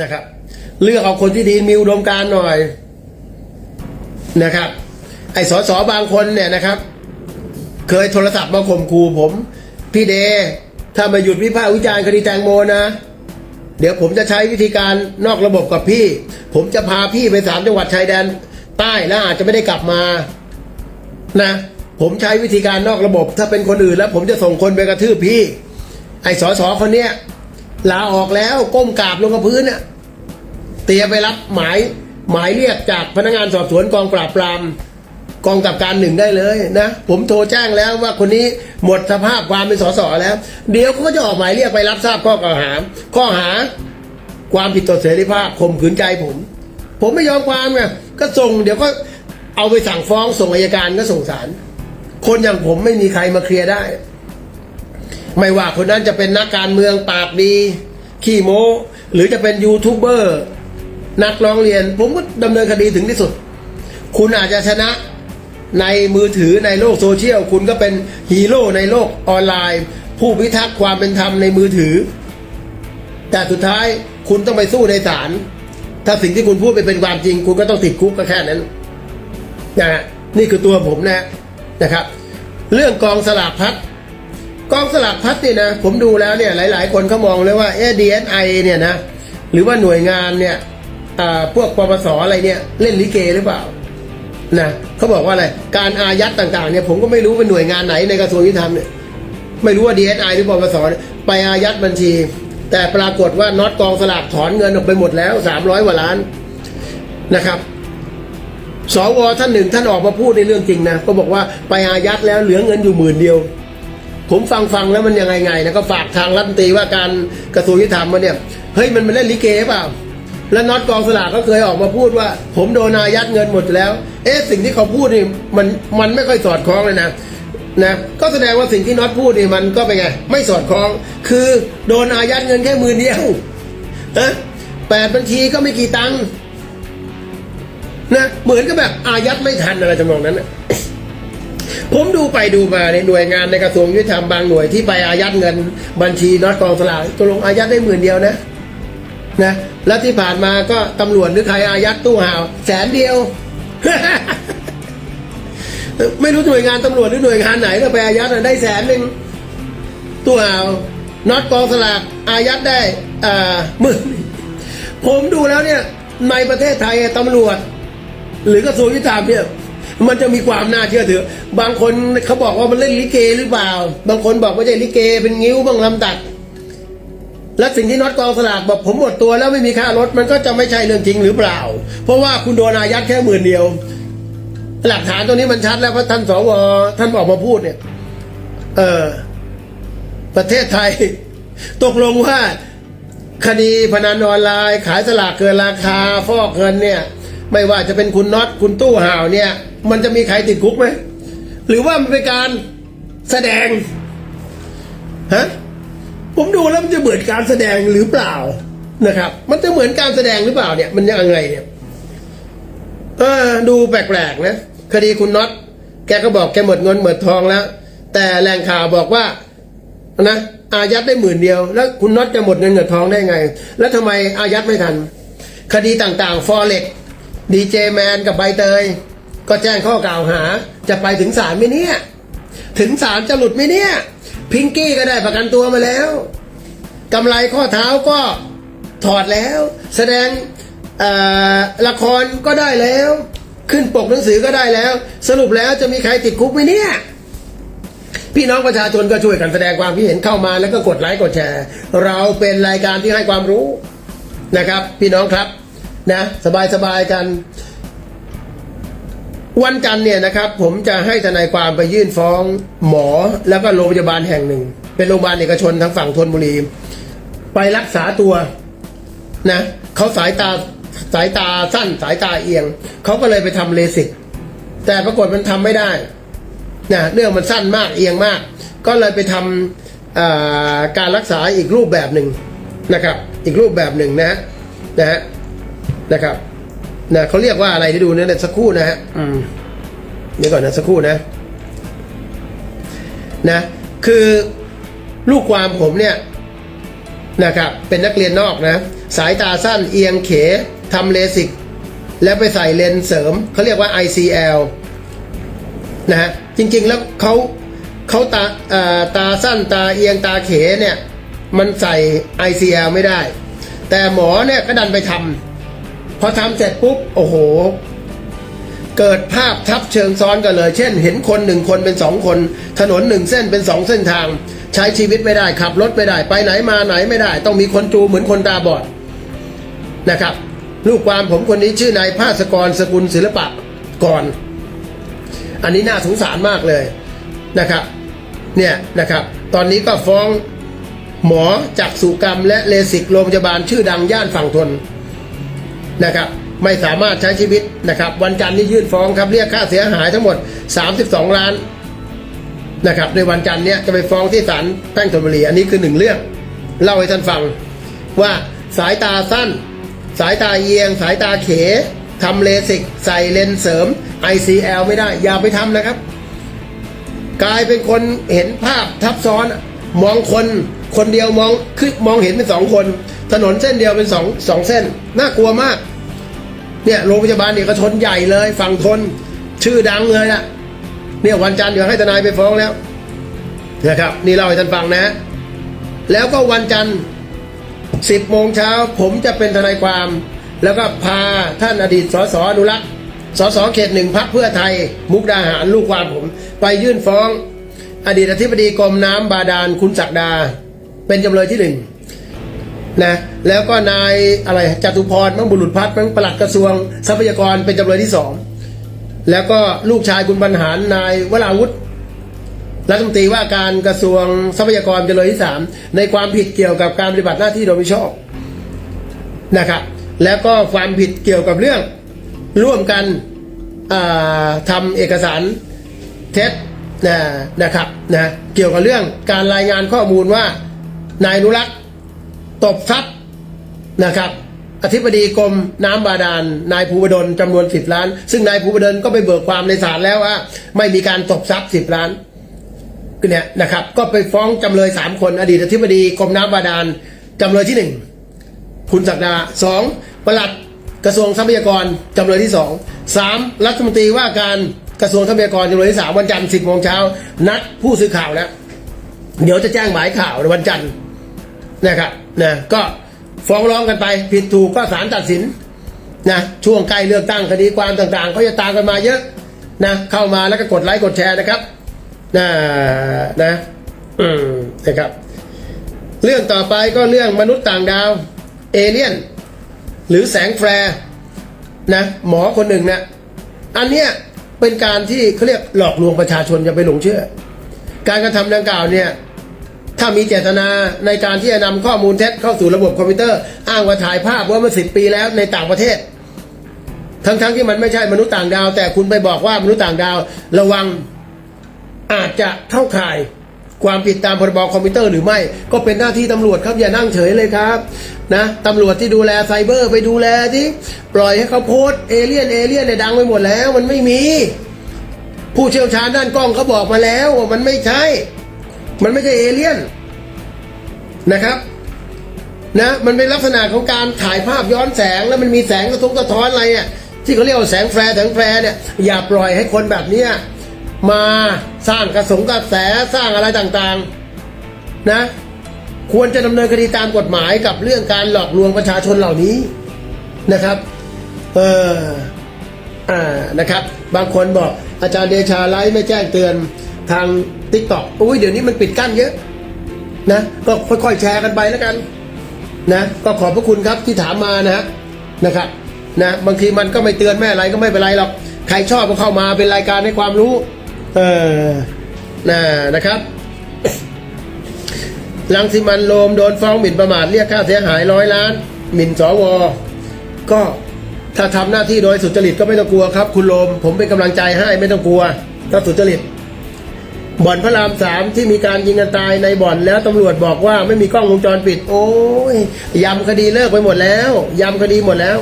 นะครับ เลือกเอาคนที่ดีมีอุดมการหน่อยนะครับ ไอ้สอสอบางคนเนี่ยนะครับ เคยโทรศัพท์มาข่มขู่ผม พี่เดถ้ามาหยุดวิพากษ์วิจารณ์คดีแตงโมนะ เดี๋ยวผมจะใช้วิธีการนอกระบบกับพี่ ผมจะพาพี่ไปสามจังหวัดชายแดน ใต้แล้วอาจจะไม่ได้กลับมานะผมใช้วิธีการนอกระบบ ถ้าเป็นคนอื่นแล้ว ผมจะส่งคนไปกระทืบพี่ ไอ้สอสอคนเนี้ย ลาออกแล้วก้มกราบลงกับพื้นน่ะเตรียมไปรับหมายหมายเรียกจากพนักงานสอบสวนกองปราบปรามกองกับการหนึ่งได้เลยนะผมโทรแจ้งแล้วว่าคนนี้หมดสภาพความเป็นสสแล้ว เดี๋ยวเขาก็จะออกหมายเรียกไปรับทราบข้อกล่าวหา ข้อหาความผิดต่อเสรีภาพข่มขืนใจผม ผมไม่ยอมความไงก็ส่งเดี๋ยวก็เอาไปสั่งฟ้องส่งอายการก็ส่งศาลคนอย่างผมไม่มีใครมาเคลียร์ได้ ไม่ว่าคนนั้นจะเป็นนักการเมืองปากดี ขี้โม้ หรือจะเป็นยูทูบเบอร์นักร้องเรียน ผมก็ดำเนินคดีถึงที่สุด คุณอาจจะชนะในมือถือในโลกโซเชียล คุณก็เป็นฮีโร่ในโลกออนไลน์ ผู้พิทักษ์ความเป็นธรรมในมือถือ แต่สุดท้ายคุณต้องไปสู้ในศาลถ้าสิ่งที่คุณพูดไปเป็นความจริง คุณก็ต้องติดคุกก็แค่นั้นนะนี่คือตัวผมนะนะครับ เรื่องกองสลากพัด กองสลากพัดเนี่ยนะผมดูแล้วเนี่ยหลาย ๆ คนเขามองเลยว่าเอดีเอสไอเนี่ยนะหรือว่าหน่วยงานเนี่ยอ่าพวกปปสอะไรเนี่ยเล่นลิเกหรือเปล่านะเขาบอกว่าอะไรการอายัดต่าง ๆ เนี่ยผมก็ไม่รู้เป็นหน่วยงานไหนในกระทรวงยุติธรรมเนี่ยไม่รู้ว่าดีเอสไอหรือปปสไปอายัดบัญชี แต่ปรากฏว่าน็อตกองสลากถอนเงินออกไปหมดแล้วสามร้อยกว่าล้านนะครับสวท่านหนึ่งท่านออกมาพูดในเรื่องจริงนะก็บอกว่าไปอายัดแล้วเหลือเงินอยู่หมื่นเดียว ผมฟังฟังแล้วมันยังไงไงนะก็ฝากทางรัฐมนตรีว่าการกระทรวงยุติธรรมมาเนี่ยเฮ้ยมันมาเล่นลิเกเปล่าแล้วน็อตกองสลากก็เคยออกมาพูดว่า ผมโดนอายัดเงินหมดแล้ว เอ๊ะสิ่งที่เขาพูดนี่มันมันไม่ค่อยสอดคล้องเลยนะนะก็แสดงว่าสิ่งที่น็อตพูดนี่มันก็เป็นไง ไม่สอดคล้อง คือโดนอายัดเงินแค่หมื่นเดียวเอะแปดบัญชีก็ไม่กี่ตังค์นะเหมือนกับแบบอายัดไม่ทันอะไรจำนองนั้นนะ ผมดูไปดูมาในหน่วยงานในกระทรวงยุติธรรมบางหน่วยที่ไปอายัดเงินบัญชีน็อตกองสลากตกลงอายัดได้หมื่นเดียวนะนะแล้วที่ผ่านมาก็ตำรวจหรือใครอายัดตู้ห่าวแสนเดียว ไม่รู้หน่วยงานตำรวจหรือหน่วยงานไหนก็ไปอายัดได้แสนหนึ่งตู้ห่าวน็อตกองสลากอายัดได้อ่าหมื่นผมดูแล้วเนี่ยในประเทศไทยตำรวจ หรือกระทรวงยุติธรรมเนี่ย มันจะมีความน่าเชื่อถือ บางคนเขาบอกว่ามันเล่นลิเกหรือเปล่า บางคนบอกว่าใช่ลิเกเป็นงิ้วบางลำตัด และสิ่งที่น็อตกองสลากบอกผมหมดตัวแล้วไม่มีค่ารถมันก็จะไม่ใช่เรื่องจริงหรือเปล่า เพราะว่าคุณโดนอายัดแค่หมื่นเดียว หลักฐานตรงนี้มันชัดแล้วเพราะท่านสวท่านออกมาพูดเนี่ย เออประเทศไทย ตกลงว่าคดีพนันออนไลน์ ขายสลากเกินราคาฟอกเงินเนี่ย ไม่ว่าจะเป็นคุณน็อตคุณตู้ห่าวเนี่ย มันจะมีใครติดคุกไหมหรือว่ามันเป็นการแสดงฮะผมดูแล้วมันจะเหมือนการแสดงหรือเปล่านะครับ มันจะเหมือนการแสดงหรือเปล่าเนี่ย มันยังไงเนี่ยเออดูแปลกๆนะคดีคุณน็อตแกก็บอกแกหมดเงินหมดทองแล้ว แต่แหล่งข่าวบอกว่านะอายัดได้หมื่นเดียว แล้วคุณน็อตจะหมดเงินเงินทองได้ไง แล้วทำไมอายัดไม่ทัน คดีต่างๆฟอเร็กดีเจแมนกับใบเตย ก็แจ้งข้อกล่าวหา จะไปถึงศาลไหมเนี่ย ถึงศาลจะหลุดไหมเนี่ย พิงกี้ก็ได้ประกันตัวมาแล้วกำไรข้อเท้าก็ถอดแล้ว แสดงละครก็ได้แล้ว ขึ้นปกหนังสือก็ได้แล้ว สรุปแล้วจะมีใครติดคุกไหมเนี่ย พี่น้องประชาชนก็ช่วยกันแสดงความคิดเห็นเข้ามาแล้วก็กดไลค์กดแชร์ เราเป็นรายการที่ให้ความรู้นะครับ พี่น้องครับนะสบายสบายๆกัน วันจันทร์เนี่ยนะครับผมจะให้ทนายความไปยื่นฟ้องหมอแล้วก็โรงพยาบาลแห่งหนึ่ง เป็นโรงพยาบาลเอกชนทางฝั่งธนบุรี ไปรักษาตัวนะเขาสายตาสายตาสั้นสายตาเอียงเขาก็เลยไปทำเลสิกแต่ปรากฏมันทำไม่ได้นะเรื่องมันสั้นมากเอียงมาก ก็เลยไปทำอ่าการรักษาอีกรูปแบบหนึ่งนะครับ อีกรูปแบบหนึ่งนะนะนะครับ นะเขาเรียกว่าอะไรที่ดูเนี่ยเดี๋ยวสักครู่นะฮะอืมเดี๋ยวก่อนนะสักครู่นะ นะ คือลูกความผมเนี่ยนะครับ เป็นนักเรียนนอกนะ สายตาสั้นเอียงเขทำเลสิก แล้วไปใส่เลนส์เสริม เขาเรียกว่า ICL นะฮะจริงๆแล้วเขาเขาตาเอ่อตาสั้นตาเอียงตาเขเนี่ย มันใส่ ICL ไม่ได้ แต่หมอเนี่ยก็ดันไปทำพ อทำเสร็จปุ๊บ โอ้โห เกิดภาพทับเชิงซ้อนกันเลย เช่น เห็นคนหนึ่งคนเป็นสองคน ถนนหนึ่งเส้นเป็นสองเส้นทาง ใช้ชีวิตไม่ได้ขับรถไม่ได้ไปไหนมาไหนไม่ได้ ต้องมีคนจูเหมือนคนตาบอดนะครับ ลูกความผมคนนี้ชื่อนายภาสกรสกุลศิลปะก่อน อันนี้น่าสงสารมากเลยนะครับ เนี่ยนะครับ ตอนนี้ก็ฟ้องหมอจักษุกรรมและเลสิกโรงพยาบาลชื่อดังย่านฝั่งทน นะครับไม่สามารถใช้ชีวิตนะครับวันจันทร์นี้ยื่นฟ้องครับเรียกค่าเสียหายทั้งหมด 32 ล้านนะครับในวันจันทร์นี้จะไปฟ้องที่ศาลแพ่งธนบุรีอันนี้คือหนึ่งเรื่องเล่าให้ท่านฟังว่าสายตาสั้น สายตาเอียง สายตาเขทำเลสิกใส่เลนส์เสริม ICL ไม่ได้ อย่าไปทำนะครับ กลายเป็นคนเห็นภาพทับซ้อน มองคนคนเดียวมองคือมองเห็นเป็นสองคน ถนนเส้นเดียวเป็นสองสองเส้น น่ากลัวมาก เนี่ยโรงพยาบาลเอกชนใหญ่เลยฝั่งทนชื่อดังเลยล่ะเนี่ยวันจันทร์เดี๋ยวให้ทนายไปฟ้องแล้วนะครับ นี่เล่าให้ท่านฟังนะ แล้วก็วันจันทร์สิบโมงเช้าผมจะเป็นทนายความ แล้วก็พาท่านอดีตสสอนุรักษ์สสเขตหนึ่งพักเพื่อไทย มุกดาหารลูกความผม ไปยื่นฟ้อง อดีตอธิบดีกรมน้ำบาดาลคุณศักดา เป็นจำเลยที่หนึ่ง นะแล้วก็นายอะไรจตุพรมังบุรุษพัฒน์มังปลัดกระทรวงทรัพยากรเป็นจำเลยที่สองแล้วก็ลูกชายคุณบรรหารนายวราวุฒิรัฐมนตรีว่าการกระทรวงทรัพยากรจำเลยที่สามในความผิดเกี่ยวกับการปฏิบัติหน้าที่โดยมิชอบนะครับ แล้วก็ความผิดเกี่ยวกับเรื่องร่วมกันอ่าทำเอกสารเท็จนะนะครับนะเกี่ยวกับเรื่องการรายงานข้อมูลว่านายนุรักษ์ ตบทรัพย์นะครับอธิบดีกรมน้ำบาดาลนายภูบดลจำนวนสิบล้าน ซึ่งนายภูบดลก็ไปเบิกความในศาลแล้วว่า ไม่มีการตบทรัพย์สิบล้านก็เนี่ยนะครับ ก็ไปฟ้องจำเลยสามคน อดีตอธิบดีกรมน้ำบาดาลจำเลยที่หนึ่งคุณศักดาสองประหลัดกระทรวงทรัพยากรจำเลยที่สองสามรัฐมนตรีว่าการกระทรวงทรัพยากรจำเลยที่สามวันจันทร์สิบโมงเช้านัดผู้สื่อข่าวแล้วเดี๋ยวจะแจ้งหมายข่าวในวันจันทร์นะครับ นะก็ฟ้องร้องกันไป ผิดถูกก็ศาลตัดสินนะช่วงใกล้เลือกตั้งคดีความต่างๆเขาจะตามกันมาเยอะนะเข้ามาแล้วก็กดไลค์กดแชร์นะครับนะนะอืมนะครับ เรื่องต่อไปก็เรื่องมนุษย์ต่างดาวเอเลี่ยน หรือแสงแฟร์นะหมอคนหนึ่งเนะอันเนี้ยเป็นการที่เขาเรียกหลอกลวงประชาชนอย่าไปหลงเชื่อ การกระทำดังกล่าวเนี่ย ถ้ามีเจตนาในการที่จะนำข้อมูลเท็จเข้าสู่ระบบคอมพิวเตอร์ อ้างว่าถ่ายภาพว่าเมื่อสิบปีแล้วในต่างประเทศ ทั้งๆที่มันไม่ใช่มนุษย์ต่างดาว แต่คุณไปบอกว่ามนุษย์ต่างดาว ระวังอาจจะเข้าข่ายความผิดตามพรบคอมพิวเตอร์หรือไม่ ก็เป็นหน้าที่ตำรวจครับอย่านั่งเฉยเลยครับนะตำรวจที่ดูแลไซเบอร์ไปดูแลที่ปล่อยให้เขาโพสเอเลี่ยนเอเลี่ยนเนี่ยดังไปหมดแล้ว มันไม่มี ผู้เชี่ยวชาญด้านกล้องเขาบอกมาแล้วว่ามันไม่ใช่ มันไม่ใช่เอเลี่ยนนะครับนะมันเป็นลักษณะของการถ่ายภาพย้อนแสงแล้วมันมีแสงกระทบกระท้อนอะไรเนี่ยที่เขาเรียกว่าแสงแฟร์แสงแฟร์เนี่ยอย่าปล่อยให้คนแบบเนี้ยมาสร้างกระสงกระแสสร้างอะไรต่างๆนะควรจะดำเนินคดีตามกฎหมายกับเรื่องการหลอกลวงประชาชนเหล่านี้นะครับเอออ่านะครับ บางคนบอกอาจารย์เดชาไลฟ์ไม่แจ้งเตือนทาง ติ๊กต็อกอุ้ยเดี๋ยวนี้มันปิดกั้นเยอะนะก็ค่อยๆแชร์กันไปแล้วกันนะก็ขอบพระคุณครับที่ถามมานะฮะนะครับนะบางทีมันก็ไม่เตือนแม่อะไรก็ไม่เป็นไรหรอกใครชอบก็เข้ามาเป็นรายการให้ความรู้เออนะนะครับลังสิมันโรมโดนฟ้องหมิ่นประมาทเรียกค่าเสียหายร้อยล้าน หมิ่นสวก็ถ้าทำหน้าที่โดยสุจริตก็ไม่ต้องกลัวครับ คุณโรมผมเป็นกำลังใจให้ไม่ต้องกลัวถ้าสุจริต บ่อนพระรามสามที่มีการยิงกันตายในบ่อนแล้วตำรวจบอกว่าไม่มีกล้องวงจรปิด โอ้ยยำคดีเลิกไปหมดแล้วยำคดีหมดแล้ว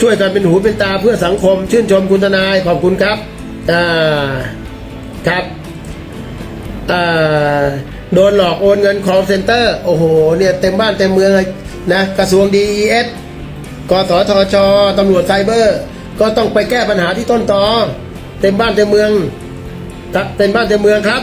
ช่วยกันเป็นหูเป็นตาเพื่อสังคม ชื่นชมคุณทนายขอบคุณครับอ่าครับอ่าโดนหลอกโอนเงินคองเซ็นเตอร์โอ้โหเนี่ยเต็มบ้านเต็มเมืองเลยนะกระทรวงดีเอสกสทชตำรวจไซเบอร์ ก็ต้องไปแก้ปัญหาที่ต้นตอเต็มบ้านเต็มเมือง เป็นบ้านเต็มเมืองครับ